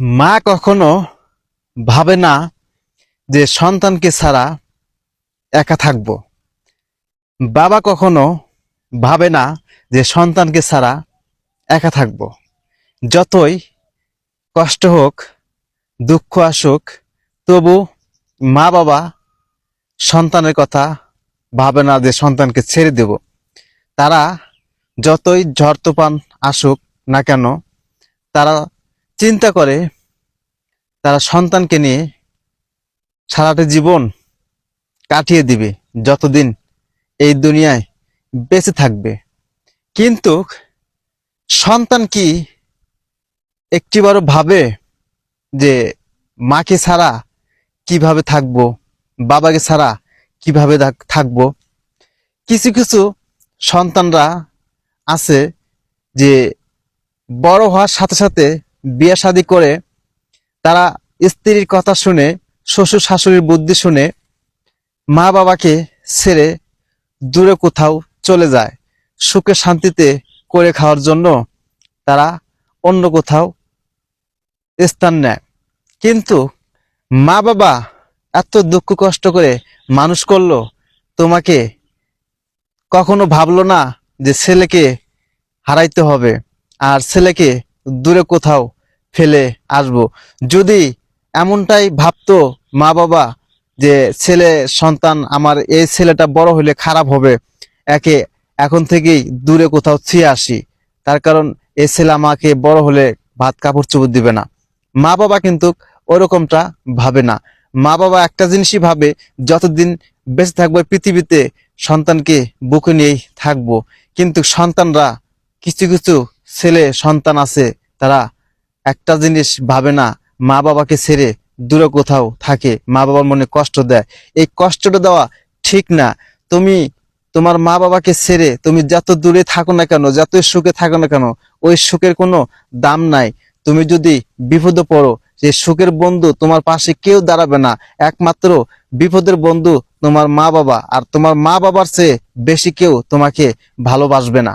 মা কখনো ভাবে না যে সন্তানকে ছাড়া একা থাকব। বাবা কখনো ভাবে না যে সন্তানকে ছাড়া একা থাকব। যতই কষ্ট হোক, দুঃখ আসুক, তবু মা বাবা সন্তানের কথা ভাবে না যে সন্তানকে ছেড়ে দেব। তারা যতই ঝড় তুফান আসুক না কেন, তারা চিন্তা করে তারা সন্তানকে নিয়ে সারাটা জীবন কাটিয়ে দিবে, যতদিন এই দুনিয়ায় বেঁচে থাকবে। কিন্তু সন্তান কি একটিবারও ভাবে যে মাকে ছাড়া কীভাবে থাকব, বাবাকে ছাড়া কীভাবে থাক- থাকব? কিছু কিছু সন্তানরা আছে যে বড় হওয়ার সাথে সাথে বিয়ে শাদী করে তারা স্ত্রীর কথা শুনে, শ্বশুর শাশুড়ির বুদ্ধি শুনে মা বাবাকে ছেড়ে দূরে কোথাও চলে যায়। সুখে শান্তিতে করে খাওয়ার জন্য তারা অন্য কোথাও স্থান নেয়। কিন্তু মা বাবা এত দুঃখ কষ্ট করে মানুষ করল, তোমাকে কখনো ভাবলো না যে ছেলেকে হারাইতে হবে। আর ছেলেকে দূরে কোথাও ফেলে আসব। যদি এমনটাই ভাবতো মা বাবা যে, ছেলে, সন্তান, আমার এই ছেলেটা বড় হলে খারাপ হবে। একে এখন থেকেই দূরে কোথাও ছিয়ে আসি। তার কারণ এই ছেলে আমাকে বড় হলে ভাত, কাপড় চুপড় দিবে না। মা বাবা কিন্তু ওরকমটা ভাবে না। মা বাবা একটা জিনিসই ভাবে, যতদিন বেঁচে থাকব পৃথিবীতে সন্তানকে বুকে নিয়েই থাকব। কিন্তু সন্তানরা কিছু কিছু ছেলে, সন্তান আছে, তারা একটা জিনিস ভাবে না, মা বাবাকে ছেড়ে দূরে কোথাও থাকে, মা বাবার মনে কষ্ট দেয়। এই কষ্টটা দেওয়া ঠিক না। তুমি তোমার মা বাবাকে ছেড়ে, তুমি যত দূরে থাকো না কেন যত সুখে থাকো না কেন, ওই সুখের কোনো দাম নাই। তুমি যদি বিপদে পড়ো, যে সুখের বন্ধু তোমার পাশে কেউ দাঁড়াবে না, একমাত্র বিপদের বন্ধু তোমার মা বাবা, আর তোমার মা বাবার চেয়ে বেশি কেউ তোমাকে ভালোবাসবে না।